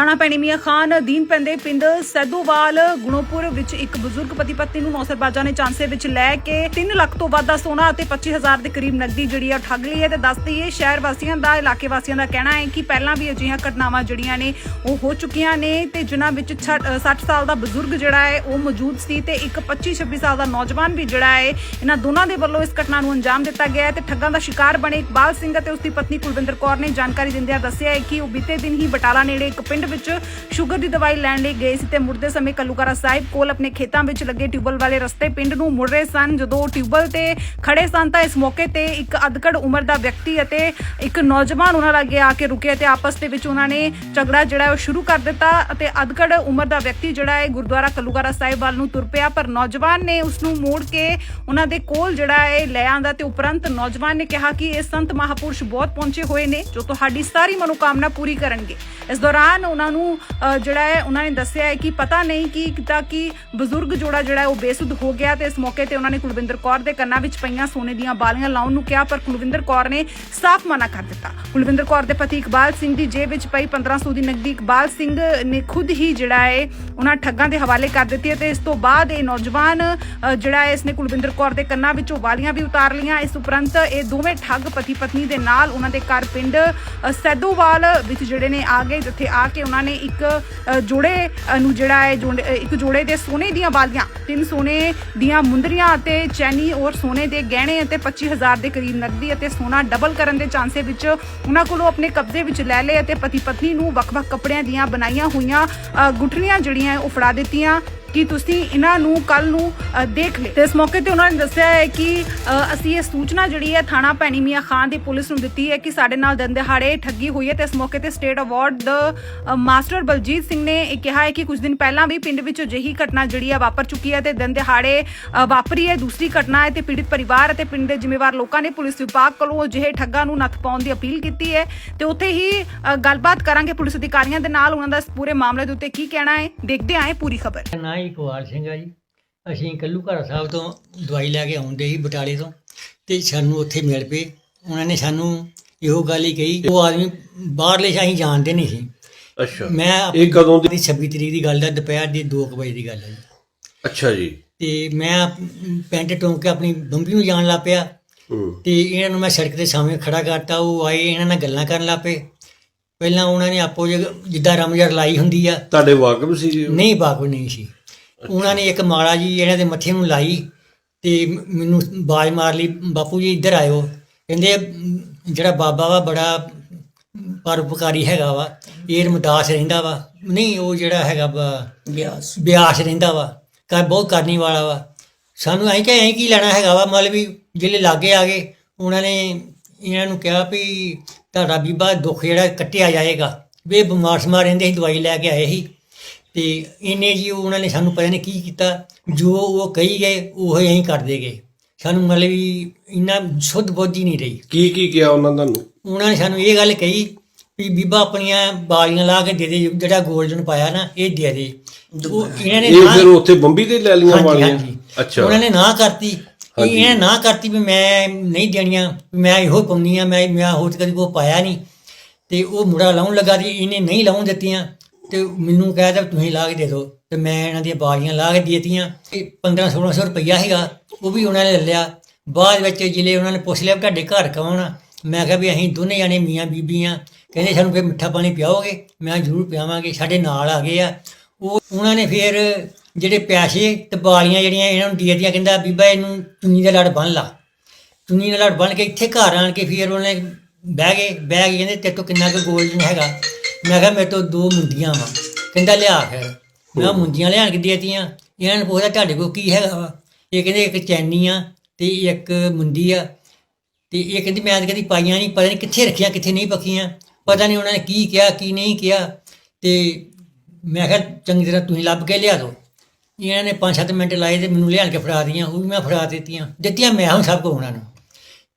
ਰਾਣਾ ਪੈਣੀ ਮੀਆਂ ਖਾਨ ਅਧੀਨ ਪੈਂਦੇ ਪਿੰਡ ਸੈਦੋਵਾਲ, ਗੁਣੋਪੁਰ ਵਿੱਚ ਇੱਕ ਬਜ਼ੁਰਗ ਪਤੀ ਪਤਨੀ ਨੂੰ ਨੌਸਰਬਾਜ਼ਾਂ ਨੇ ਚਾਂਸੇ ਵਿੱਚ ਲੈ ਕੇ 3 ਲੱਖ ਤੋਂ ਵੱਧ ਦਾ ਸੋਨਾ ਅਤੇ 25000 ਦੇ ਕਰੀਬ ਨਕਦੀ ਜਿਹੜੀ ਆ ਠੱਗ ਲਈ ਹੈ ਤੇ ਦੱਸ ਹੈ ਸ਼ਹਿਰ ਵਾਸੀਆਂ ਦਾ, ਇਲਾਕੇ ਵਾਸੀਆਂ ਦਾ ਕਹਿਣਾ ਹੈ ਕਿ ਪਹਿਲਾਂ ਵੀ ਅਜਿਹੀਆਂ ਘਟਨਾਵਾਂ ਜਿਹੜੀਆਂ ਨੇ ਉਹ ਹੋ ਚੁੱਕੀਆਂ ਨੇ ਤੇ ਜਿਨ੍ਹਾਂ ਵਿੱਚ 60 ਸਾਲ ਦਾ ਬਜ਼ੁਰਗ ਜਿਹੜਾ ਹੈ ਉਹ ਮੌਜੂਦ ਸੀ ਤੇ ਇੱਕ 25 26 ਸਾਲ ਦਾ ਨੌਜਵਾਨ ਵੀ ਜਿਹੜਾ ਹੈ, ਇਹਨਾਂ ਦੋਨਾਂ ਦੇ ਵੱਲੋਂ ਇਸ ਘਟਨਾ ਨੂੰ ਅੰਜਾਮ ਦਿੱਤਾ ਗਿਆ ਹੈ ਤੇ ਠੱਗਾਂ ਦਾ ਸ਼ਿਕਾਰ ਬਣੇ ਇਕਬਾਲ ਸਿੰਘ ਅਤੇ ਉਸ ਦੀ ਪਤਨੀ ਕੁਲਵਿੰਦਰ ਕੌਰ ਨੇ ਜਾਣਕਾਰੀ ਦਿੰਦਿਆਂ ਦੱਸਿਆ ਹੈ ਕਿ ਉਹ ਬੀਤੇ ਦਿਨ ਹੀ ਬਟਾਲਾ ਨੇੜੇ ਇੱਕ ਪਿੰਡ ਵਿੱਚ ਸ਼ੂਗਰ ਦੀ ਦਵਾਈ ਲੈਣ ਲਈ ਗਏ ਸੀ ਤੇ ਮੁੜਦੇ ਸਮੇਂ ਕੱਲੂਕਾਰਾ ਸਾਹਿਬ ਕੋਲ ਆਪਣੇ ਖੇਤਾਂ ਵਿੱਚ ਲੱਗੇ ਟਿਊਬਲ ਵਾਲੇ ਰਸਤੇ ਪਿੰਡ ਨੂੰ ਮੁੜ ਰਹੇ ਸਨ। ਜਦੋਂ ਟਿਊਬਲ ਤੇ ਖੜੇ ਸਨ ਤਾਂ ਇਸ ਮੌਕੇ ਤੇ ਇੱਕ ਅਧਕੜ ਉਮਰ ਦਾ ਵਿਅਕਤੀ ਅਤੇ ਇੱਕ ਨੌਜਵਾਨ ਉਹਨਾਂ ਲਾਗੇ ਆ ਕੇ ਰੁਕੇ ਤੇ ਆਪਸ ਦੇ ਵਿੱਚ ਉਹਨਾਂ ਨੇ ਝਗੜਾ ਜਿਹੜਾ ਉਹ ਸ਼ੁਰੂ ਕਰ ਦਿੱਤਾ ਅਤੇ ਅਧਕੜ ਉਮਰ ਦਾ ਵਿਅਕਤੀ ਜਿਹੜਾ ਹੈ ਗੁਰਦੁਆਰਾ ਕੱਲੂਕਾਰਾ ਸਾਹਿਬ ਵੱਲ ਨੂੰ ਤੁਰ ਪਿਆ, ਪਰ ਨੌਜਵਾਨ ਨੇ ਉਸ ਨੂੰ ਮੋੜ ਕੇ ਉਹਨਾਂ ਦੇ ਕੋਲ ਜਿਹੜਾ ਹੈ ਲੈ ਆਂਦਾ ਤੇ ਉਪਰੰਤ ਨੌਜਵਾਨ ਨੇ ਕਿਹਾ ਕਿ ਇਹ ਸੰਤ ਮਹਾਪੁਰਸ਼ ਬਹੁਤ ਪਹੁੰਚੇ ਹੋਏ ਨੇ ਜੋ ਤੁਹਾਡੀ ਸਾਰੀ ਮਨੋਕਾਮਨਾ ਪੂਰੀ ਕਰਨਗੇ। ਇਸ ਦੌਰਾਨ ਉਹਨਾਂ ਨੂੰ ਜਿਹੜਾ ਹੈ, ਉਹਨਾਂ ਨੇ ਦੱਸਿਆ ਹੈ ਕਿ ਪਤਾ ਨਹੀਂ ਕਿ ਕਿਤਾ ਕਿ ਬਜ਼ੁਰਗ ਜੋੜਾ ਜਿਹੜਾ ਉਹ ਬੇਸੁੱਧ ਹੋ ਗਿਆ ਤੇ ਇਸ ਮੌਕੇ ਤੇ ਉਹਨਾਂ ਨੇ ਕੁਲਵਿੰਦਰ ਕੌਰ ਦੇ ਕੰਨਾਂ ਵਿੱਚ ਪਈਆਂ ਸੋਨੇ ਦੀਆਂ ਬਾਲੀਆਂ ਲਾਉਣ ਨੂੰ ਕਿਹਾ, ਪਰ ਕੁਲਵਿੰਦਰ ਕੌਰ ਨੇ ਸਾਫ਼ ਮਨਾ ਕਰ ਦਿੱਤਾ। ਕੁਲਵਿੰਦਰ ਕੌਰ ਦੇ ਪਤੀ ਇਕਬਾਲ ਸਿੰਘ ਦੀ ਜੇਬ ਵਿੱਚ ਪਈ 1500 ਦੀ ਨਕਦੀ, ਇਕਬਾਲ ਸਿੰਘ ਨੇ ਖੁਦ ਹੀ ਜਿਹੜਾ ਹੈ, ਉਹਨਾਂ ਠੱਗਾਂ ਦੇ ਹਵਾਲੇ ਕਰ ਦਿੱਤੀ ਹੈ ਤੇ ਇਸ ਤੋਂ ਬਾਅਦ ਇਹ ਨੌਜਵਾਨ ਜਿਹੜਾ ਹੈ, ਇਸਨੇ ਕੁਲਵਿੰਦਰ ਕੌਰ ਦੇ ਕੰਨਾਂ ਵਿੱਚੋਂ ਬਾਲੀਆਂ ਵੀ ਉਤਾਰ ਲਈਆਂ। ਇਸ ਉਪਰੰਤ ਇਹ ਦੋਵੇਂ ਠੱਗ ਪਤੀ ਪਤਨੀ ਦੇ ਨਾਲ ਉਹਨਾਂ ਦੇ ਘਰ ਪਿੰਡ ਸੈਦੋਵਾਲ ਵਿੱਚ ਜਿਹੜੇ ਨੇ ਆ ਗਏ, ਜਿੱਥੇ ਆ ਕੇ ਉਹਨਾਂ ਨੇ ਇੱਕ ਜੋੜੇ ਨੂੰ ਜਿਹੜਾ ਹੈ ਇੱਕ ਜੋੜੇ ਦੇ ਸੋਨੇ ਦੀਆਂ ਬਾਲੀਆਂ ਤਿੰਨ ਸੋਨੇ ਦੀਆਂ ਮੁੰਦਰੀਆਂ ਅਤੇ ਚੈਨੀ ਔਰ ਸੋਨੇ ਦੇ ਗਹਿਣੇ ਅਤੇ 25000 ਦੇ ਕਰੀਬ ਨਕਦੀ ਅਤੇ ਸੋਨਾ ਡਬਲ ਕਰਨ ਦੇ ਚਾਂਸੇ ਵਿੱਚ ਉਹਨਾਂ ਕੋਲੋਂ ਆਪਣੇ ਕਬਜ਼ੇ ਵਿੱਚ ਲੈ ਲਏ ਅਤੇ ਪਤੀ ਪਤਨੀ ਨੂੰ ਵੱਖ-ਵੱਖ ਕੱਪੜਿਆਂ ਦੀਆਂ ਬਣਾਈਆਂ ਹੋਈਆਂ ਅ, ਜਿਹੜੀਆਂ ਉਹ ਫੜਾ ਦਿੱਤੀਆਂ। ਕਿ ਤੁਸੀਂ ਇਹਨਾਂ ਨੂੰ ਕੱਲ ਨੂੰ ਅ, ਦੇਖ ਲੈ ਤੇ ਇਸ ਮੌਕੇ ਤੇ ਉਹਨਾਂ ਨੇ ਦੱਸਿਆ ਹੈ ਕਿ ਅਸੀਂ ਇਹ ਸੂਚਨਾ ਜਿਹੜੀ ਹੈ ਥਾਣਾ ਪੈਣੀ ਮੀਆਂ ਖਾਨ ਦੀ ਪੁਲਿਸ ਨੂੰ ਦਿੱਤੀ ਹੈ ਕਿ ਸਾਡੇ ਨਾਲ ਦਿਨ ਦਿਹਾੜੇ ਠੱਗੀ ਹੋਈ ਹੈ ਤੇ ਇਸ ਮੌਕੇ ਤੇ ਸਟੇਟ ਅਵਾਰਡ ਦਾ ਮਾਸਟਰ ਬਲਜੀਤ ਸਿੰਘ ਨੇ ਇਹ ਕਿਹਾ ਹੈ ਕਿ ਕੁਝ ਦਿਨ ਪਹਿਲਾਂ ਵੀ ਪਿੰਡ ਵਿੱਚ ਅਜਿਹੀ ਘਟਨਾ ਜਿਹੜੀ ਹੈ ਵਾਪਰ ਚੁੱਕੀ ਹੈ ਤੇ ਦਿਨ ਦਿਹਾੜੇ ਵਾਪਰੀ ਹੈ। ਦੂਸਰੀ ਘਟਨਾ ਹੈ ਤੇ ਪੀੜਿਤ ਪਰਿਵਾਰ ਅਤੇ ਪਿੰਡ ਦੇ ਜ਼ਿੰਮੇਵਾਰ ਲੋਕਾਂ ਨੇ ਪੁਲਿਸ ਵਿਭਾਗ ਕੋਲੋਂ ਅਜਿਹੇ ਠੱਗਾਂ ਨੂੰ ਨੱਥ ਪਾਉਣ ਦੀ ਅਪੀਲ ਕੀਤੀ ਹੈ। ਤੇ ਉੱਥੇ ਹੀ ਗੱਲਬਾਤ ਕਰਾਂਗੇ ਪੁਲਿਸ ਅਧਿਕਾਰੀਆਂ ਦੇ ਨਾਲ। ਉਹਨਾਂ ਦਾ ਇਸ ਪੂਰੇ ਮਾਮਲੇ ਦੇ ਉੱਤੇ ਕੀ ਕਹਿਣਾ ਹੈ ਦੇਖਦੇ ਆਏ ਪੂਰੀ ਖਬਰ। ਮੇਰਾ ਨਾਂ ਜੀ ਕੁਵਾਲ ਸਿੰਘ ਆ ਜੀ। ਅਸੀਂ ਕੱਲੂ ਘਰ ਸਾਹਿਬ ਤੋਂ ਦਵਾਈ ਲੈ ਕੇ ਆਉਂਦੇ ਸੀ ਬਟਾਲੇ ਤੋਂ ਤੇ ਸਾਨੂੰ ਉੱਥੇ ਮਿਲ ਪਏ। ਉਹਨਾਂ ਨੇ ਸਾਨੂੰ ਇਹੋ ਗੱਲ ਹੀ ਕਹੀ ਉਹ ਆਦਮੀ ਬਾਹਰਲੇ ਸ਼ਾਹੀ ਜਾਣਦੇ ਨਹੀਂ ਸੀ। ਅੱਛਾ। ਮੈਂ ਇਹ ਕਦੋਂ ਦੀ ਦੀ 26 ਤਰੀਕ ਦੀ ਗੱਲ ਹੈ ਦੁਪਹਿਰ ਦੇ 2 ਵਜੇ ਦੀ ਗੱਲ ਹੈ ਜੀ। ਅੱਛਾ ਜੀ। ਤੇ ਮੈਂ ਪੈਂਟ ਟੋਂਕ ਕੇ ਆਪਣੀ ਬੰਬੀ ਨੂੰ ਜਾਣ ਲੱਗ ਪਿਆ। ਹੂੰ। ਤੇ ਇਹਨਾਂ ਨੂੰ ਮੈਂ ਸੜਕ ਦੇ ਸਾਹਮਣੇ ਖੜਾ ਕਰਤਾ ਉਹ ਆਏ ਇਹਨਾਂ ਨਾਲ ਗੱਲਾਂ ਕਰਨ ਲੱਗ ਪਏ। ਪਹਿਲਾਂ ਉਹਨਾਂ ਨੇ ਆਪੋ ਜਿੱਦਾਂ ਰਮਜਰ ਲਾਈ ਹੁੰਦੀ ਆ। ਤੁਹਾਡੇ ਵਾਕਫ ਸੀ? ਨਹੀਂ ਬਾਕੂ ਨਹੀਂ ਸੀ। ਉਹਨਾਂ ਨੇ ਇੱਕ ਮਾਲਾ ਜੀ ਇਹਨਾਂ ਦੇ ਮੱਥੇ ਨੂੰ ਲਾਈ ਤੇ ਮੈਨੂੰ ਬਾਜ ਮਾਰ ਲਈ ਬਾਪੂ ਜੀ ਇੱਧਰ ਆਇਓ। ਕਹਿੰਦੇ "ਮ, ਜਿਹੜਾ ਬਾਬਾ ਵਾ ਬੜਾ ਪਰਉਪਕਾਰੀ ਹੈਗਾ ਵਾ ਇਹ ਰਮਦਾਸ ਰਹਿੰਦਾ ਵਾ। ਨਹੀਂ ਉਹ ਜਿਹੜਾ ਹੈਗਾ ਵਾ ਬਿਆਸ। ਬਿਆਸ ਰਹਿੰਦਾ ਵਾ ਕਰ ਬਹੁਤ ਕਰਨੀ ਵਾਲਾ ਵਾ। ਸਾਨੂੰ ਐਂ ਕਿ ਐਂ ਕੀ ਲੈਣਾ ਹੈਗਾ ਵਾ ਮਤਲਬ ਵੀ ਜਿਹੜੇ ਲਾਗੇ ਆ ਗਏ ਉਹਨਾਂ ਨੇ ਇਹਨਾਂ ਨੂੰ ਕਿਹਾ ਵੀ ਤੁਹਾਡਾ ਬੀਬਾ ਦੁੱਖ ਜਿਹੜਾ ਕੱਟਿਆ ਜਾਏਗਾ। ਵੀ ਬਿਮਾਰ ਸਮਾਰ ਰਹਿੰਦੇ ਸੀ ਦਵਾਈ ਲੈ ਕੇ ਆਏ ਸੀ। ਤੇ ਇਹਨੇ ਜੀ ਉਹਨਾਂ ਨੇ ਸਾਨੂੰ ਪਤਾ ਨਹੀਂ ਕੀ ਕੀਤਾ। ਜੋ ਉਹ ਕਹੀ ਗਏ ਉਹ ਹੀ ਅਸੀਂ ਕਰਦੇ ਗਏ। ਸਾਨੂੰ ਮਤਲਬ ਵੀ ਇੰਨਾ ਸੁੱਧ ਬੁੱਧੀ ਨਹੀਂ ਰਹੀ। ਕੀ ਕੀ ਕਿਹਾ ਉਹਨਾਂ ਤੁਹਾਨੂੰ? ਉਹਨਾਂ ਨੇ ਸਾਨੂੰ ਇਹ ਗੱਲ ਕਹੀ ਵੀ ਬੀਬਾ ਆਪਣੀਆਂ ਬਾਲੀਆਂ ਲਾ ਕੇ ਦੇ ਦੇ ਜਿਹੜਾ 골ਡਨ ਪਾਇਆ ਨਾ ਇਹ ਦੇ ਦੇ। ਉਹ ਇਹਨਾਂ ਨੇ ਇਹ ਫਿਰ ਉੱਥੇ ਬੰਬੀ ਤੇ ਲੈ ਹਾਂਜੀ, ਵਾਲੀਆਂ। ਅੱਛਾ। ਉਹਨਾਂ ਨੇ ਨਾ ਕਰਤੀ। ਇਹਨੇ ਨਾ ਕਰਤੀ ਵੀ ਮੈਂ ਨਹੀਂ ਦੇਣੀਆਂ ਮੈਂ ਇਹੋ ਪਾਉਂਦੀ ਆ ਮੈਂ ਮੈਂ ਹੋਰ ਕਦੀ ਕੋਈ ਪਾਇਆ ਨਹੀਂ। ਤੇ ਉਹ ਮੁੰਡਾ ਲਾਉਣ ਲੱਗਾ ਤੇ ਇਹਨੇ ਨਹੀਂ ਲਾਉਣ ਦਿੱਤੀਆਂ। ਤੇ ਮੈਨੂੰ ਕਹਿ ਕਹਿਦਾ ਤੁਸੀਂ ਲਾ ਕੇ ਦੇ ਦਿਓ ਤੇ ਮੈਂ ਇਹਨਾਂ ਦੀਆਂ ਬਾਲੀਆਂ ਲਾ ਕੇ ਦੇ ਦਿੱਤੀਆਂ ਇਹ 15 1600 ਰੁਪਈਆ ਹੈਗਾ ਉਹ ਵੀ ਉਹਨਾਂ ਨੇ ਲੈ ਲਿਆ। ਬਾਅਦ ਵਿੱਚ ਜਿਲੇ ਉਹਨਾਂ ਨੇ ਪੁੱਛ ਲਿਆ ਵੀ ਤੁਹਾਡੇ ਘਰ ਕੌਣ ਆ? ਮੈਂ ਕਿਹਾ ਵੀ ਅਸੀਂ ਦੋਨੇ ਜਾਣੇ ਮੀਆਂ ਬੀਬੀਆਂ। ਕਹਿੰਦੇ ਸਾਨੂੰ ਫਿਰ ਮਿੱਠਾ ਪਾਣੀ ਪਿਆਓਗੇ? ਮੈਂ ਜ਼ਰੂਰ ਪਿਆਵਾਂਗੇ, ਸਾਡੇ ਨਾਲ ਆ ਗਏ ਆ। ਉਹ ਉਹਨਾਂ ਨੇ ਫਿਰ ਜਿਹੜੇ ਪੈਸੇ ਤੇ ਬਾਲੀਆਂ ਜਿਹੜੀਆਂ ਇਹਨਾਂ ਨੂੰ ਦੇ ਦਿੱਤੀਆਂ, ਕਹਿੰਦਾ ਬੀਬਾ ਇਹਨੂੰ ਚੁੰਨੀ ਦਾ ਲੜ ਬੰਨ ਲਾ। ਚੁੰਨੀ ਦਾ ਲੜ ਬੰਨ ਕੇ ਇੱਥੇ ਘਰ ਆਣ ਕੇ ਫਿਰ ਉਹਨੇ ਬਹਿ ਗਏ। ਬਹਿ ਕੇ ਕਹਿੰਦੇ, ਤੇਰੇ ਤੋਂ ਕਿੰਨਾ ਕੁ ਗੋਲਡ ਹੈਗਾ? ਮੈਂ ਕਿਹਾ ਮੇਰੇ ਤੋਂ ਦੋ ਮੁੰਦੀਆਂ ਵਾ। ਕਹਿੰਦਾ ਲਿਆ ਫਿਰ। ਮੈਂ ਕਿਹਾ ਮੁੰਦੀਆਂ ਲਿਆਣ ਕੇ ਦਿੱਤੀਆਂ ਇਹਨਾਂ ਨੇ ਪੁੱਛਿਆ ਤੁਹਾਡੇ ਕੋਲ ਕੀ ਹੈਗਾ ਵਾ? ਇਹ ਕਹਿੰਦੇ ਇੱਕ ਚੈਨੀ ਆ ਤੇ ਇੱਕ ਮੁੰਦੀ ਆ। ਤੇ ਇਹ ਕਹਿੰਦੀ ਮੈਂ ਤਾਂ ਕਦੀ ਪਾਈਆਂ ਨਹੀਂ ਪਤਾ ਨਹੀਂ ਕਿੱਥੇ ਰੱਖੀਆਂ ਕਿੱਥੇ ਨਹੀਂ ਪੱਕੀਆਂ। ਪਤਾ ਨਹੀਂ ਉਹਨਾਂ ਨੇ ਕੀ ਕਿਹਾ ਕੀ ਨਹੀਂ ਕਿਹਾ। ਤੇ ਮੈਂ ਕਿਹਾ ਚੰਗੀ ਤਰ੍ਹਾਂ ਤੁਸੀਂ ਲੱਭ ਕੇ ਲਿਆ ਦਿਓ ਇਹਨਾਂ ਨੇ 5-7 ਮਿੰਟ ਲਾਏ ਤੇ ਮੈਨੂੰ ਲਿਆਣ ਕੇ ਫੜਾ ਦੀਆਂ ਉਹ ਵੀ ਮੈਂ ਫੜਾ ਦਿੱਤੀਆਂ। ਦਿੱਤੀਆਂ ਮੈਂ ਹੁਣ ਸਭ ਕੋ ਉਹਨਾਂ ਨੂੰ।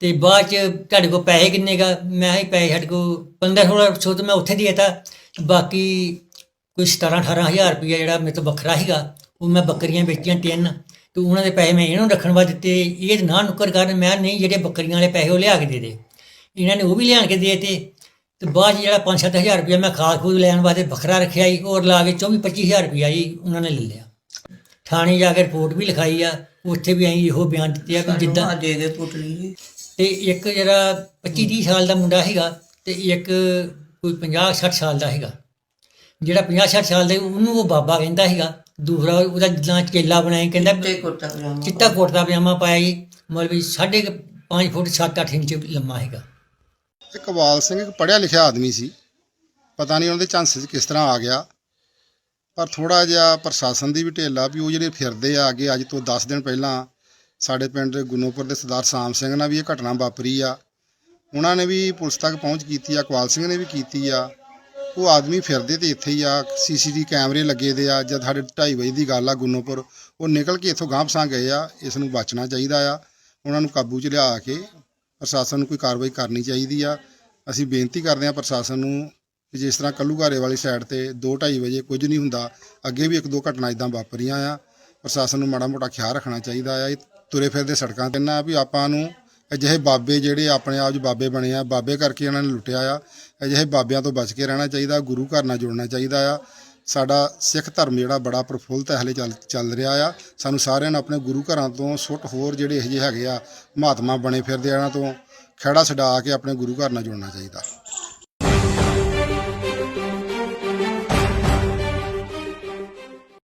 ਤੇ ਬਾਅਦ ਚ ਤੁਹਾਡੇ ਕੋਲ ਪੈਸੇ ਕਿੰਨੇ ਗਾ? ਮੈਂ ਜੀ ਪੈਸੇ ਸਾਡੇ ਕੋਲ 15-1600 ਤਾਂ ਮੈਂ ਉੱਥੇ ਦੇ ਦਿੱਤਾ। ਬਾਕੀ ਕੋਈ 17-18000 ਰੁਪਇਆ ਜਿਹੜਾ ਮੇਰੇ ਤੋਂ ਵੱਖਰਾ ਸੀਗਾ ਉਹ ਮੈਂ ਬੱਕਰੀਆਂ ਵੇਚੀਆਂ ਤਿੰਨ। ਤੇ ਉਹਨਾਂ ਦੇ ਪੈਸੇ ਮੈਂ ਇਹਨਾਂ ਨੂੰ ਰੱਖਣ ਵਾਸਤੇ ਦਿੱਤੇ। ਇਹ ਨਾ ਨੁੱਕਰ ਕਰਨ ਮੈਂ ਨਹੀਂ ਜਿਹੜੇ ਬੱਕਰੀਆਂ ਵਾਲੇ ਪੈਸੇ ਉਹ ਲਿਆ ਕੇ ਦੇ ਦੇ। ਇਹਨਾਂ ਨੇ ਉਹ ਵੀ ਲਿਆਣ ਕੇ ਦੇ ਦਿੱਤੇ। ਤੇ ਬਾਅਦ ਜਿਹੜਾ 5-7000 ਰੁਪਇਆ ਮੈਂ ਖਾਦ ਖੂਦ ਲੈਣ ਵਾਸਤੇ ਵੱਖਰਾ ਰੱਖਿਆ ਜੀ ਹੋਰ ਲਾ ਕੇ 24-25000 ਰੁਪਇਆ ਜੀ ਉਹਨਾਂ ਨੇ ਲੈ ਲਿਆ। ਥਾਣੇ ਜਾ ਕੇ ਰਿਪੋਰਟ ਵੀ ਲਿਖਾਈ ਆ ਉੱਥੇ ਵੀ ਐਂ ਇਹੋ ਬਿਆਨ ਦਿੱਤੇ ਆ ਕਿ ਜਿੱਦਾਂ ਦੇ ਕੇ ਪੁੱਟਲੀ ਜੀ। ਤੇ ਇੱਕ ਜਿਹੜਾ 25-30 ਸਾਲ ਦਾ ਮੁੰਡਾ ਹੈਗਾ ਤੇ ਇੱਕ ਕੋਈ 50-60 ਸਾਲ ਦਾ ਹੈਗਾ ਜਿਹੜਾ 50-60 ਸਾਲ ਦਾ ਉਹਨੂੰ ਉਹ ਬਾਬਾ ਕਹਿੰਦਾ ਹੈਗਾ ਦੂਸਰਾ ਉਹਦਾ ਜਿੱਦਾਂ ਚੇਲਾ ਬਣਾਇਆ ਕਹਿੰਦਾ ਤੇ ਕੁੱਤਾ ਪਜਾਮਾ ਚਿੱਟਾ ਕੁੜਤਾ ਪਜਾਮਾ ਪਾਇਆ ਜੀ ਮਤਲਬ ਵੀ ਸਾਢੇ 5 ਫੁੱਟ 7-8 ਇੰਚ ਲੰਮਾ ਹੈਗਾ ਇਕਬਾਲ ਸਿੰਘ ਇੱਕ ਪੜ੍ਹਿਆ ਲਿਖਿਆ ਆਦਮੀ ਸੀ। ਪਤਾ ਨਹੀਂ ਉਹਦੇ ਝਾਂਸੇ 'ਚ ਕਿਸ ਤਰ੍ਹਾਂ ਆ ਗਿਆ। ਪਰ ਥੋੜਾ ਜਿਹਾ ਪ੍ਰਸ਼ਾਸਨ ਦੀ ਵੀ ਢਿੱਲਾ ਵੀ ਉਹ ਜਿਹੜੇ ਫਿਰਦੇ ਆ ਅੱਗੇ ਅੱਜ ਤੋਂ 10 ਦਿਨ ਪਹਿਲਾਂ ਸਾਡੇ ਪਿੰਡ ਗੁਨੋਪੁਰ ਦੇ ਸਰਦਾਰ ਸਾਮ ਸਿੰਘ ਨਾਲ ਵੀ ਇਹ ਘਟਨਾ ਵਾਪਰੀ ਆ। ਉਹਨਾਂ ਨੇ ਵੀ ਪੁਲਿਸ ਤੱਕ ਪਹੁੰਚ ਕੀਤੀ ਆ ਇਕਬਾਲ ਸਿੰਘ ਨੇ ਵੀ ਕੀਤੀ ਆ। ਉਹ ਆਦਮੀ ਫਿਰਦੇ ਤੇ ਇੱਥੇ ਹੀ ਆ ਸੀਸੀਟੀ ਕੈਮਰੇ ਲੱਗੇ ਦੇ ਆ ਜਦ ਸਾਡੇ 2:30 ਵਜੇ ਦੀ ਗੱਲ ਆ ਗੁਨੋਪੁਰ ਉਹ ਨਿਕਲ ਕੇ ਇੱਥੋਂ ਗਾਂਹ ਪਸਾਂ ਗਏ ਆ, ਇਸ ਨੂੰ ਬਚਣਾ ਚਾਹੀਦਾ ਆ। ਉਹਨਾਂ ਨੂੰ ਕਾਬੂ 'ਚ ਲਿਆ ਕੇ ਪ੍ਰਸ਼ਾਸਨ ਨੂੰ ਕੋਈ ਕਾਰਵਾਈ ਕਰਨੀ ਚਾਹੀਦੀ ਆ। ਅਸੀਂ ਬੇਨਤੀ ਕਰਦੇ ਹਾਂ ਪ੍ਰਸ਼ਾਸਨ ਨੂੰ ਕਿ ਜਿਸ ਤਰ੍ਹਾਂ ਕੱਲੂਘਾਰੇ ਵਾਲੀ ਸਾਈਡ ਤੇ 2:30 ਵਜੇ ਕੁਝ ਨਹੀਂ ਹੁੰਦਾ, ਅੱਗੇ ਵੀ ਇੱਕ ਦੋ ਘਟਨਾ ਇਦਾਂ ਵਾਪਰੀਆਂ ਆ। ਪ੍ਰਸ਼ਾਸਨ ਨੂੰ ਮਾੜਾ ਮੋਟਾ ਖਿਆਲ ਰੱਖਣਾ ਚਾਹੀਦਾ ਆ। ਤੁਰੇ ਫਿਰਦੇ ਸੜਕਾਂ ਤੇ। ਨਾ ਵੀ ਆਪਾਂ ਨੂੰ ਅਜਿਹੇ ਬਾਬੇ ਜਿਹੜੇ ਆਪਣੇ ਆਪ 'ਚ ਬਾਬੇ ਬਣੇ ਆ, ਬਾਬੇ ਕਰਕੇ ਇਹਨਾਂ ਨੇ ਲੁੱਟਿਆ ਆ। ਅਜਿਹੇ ਬਾਬਿਆਂ ਤੋਂ ਬਚ ਕੇ ਰਹਿਣਾ ਚਾਹੀਦਾ, ਗੁਰੂ ਘਰ ਨਾਲ ਜੁੜਨਾ ਚਾਹੀਦਾ ਆ। ਸਾਡਾ ਸਿੱਖ ਧਰਮ ਜਿਹੜਾ ਬੜਾ ਪ੍ਰਫੁੱਲਤ ਹਲੇ ਚੱਲ ਚੱਲ ਰਿਹਾ ਆ। ਸਾਨੂੰ ਸਾਰਿਆਂ ਨੂੰ ਆਪਣੇ ਗੁਰੂ ਘਰਾਂ ਤੋਂ ਸੁੱਟ ਹੋਰ ਜਿਹੜੇ ਇਹੋ ਜਿਹੇ ਹੈਗੇ ਆ, ਮਹਾਤਮਾ ਬਣੇ ਫਿਰਦੇ ਆ ਇਹਨਾਂ ਤੋਂ, ਖਹਿੜਾ ਛਡਾ ਕੇ ਆਪਣੇ ਗੁਰੂ ਘਰ ਨਾਲ ਜੁੜਨਾ ਚਾਹੀਦਾ।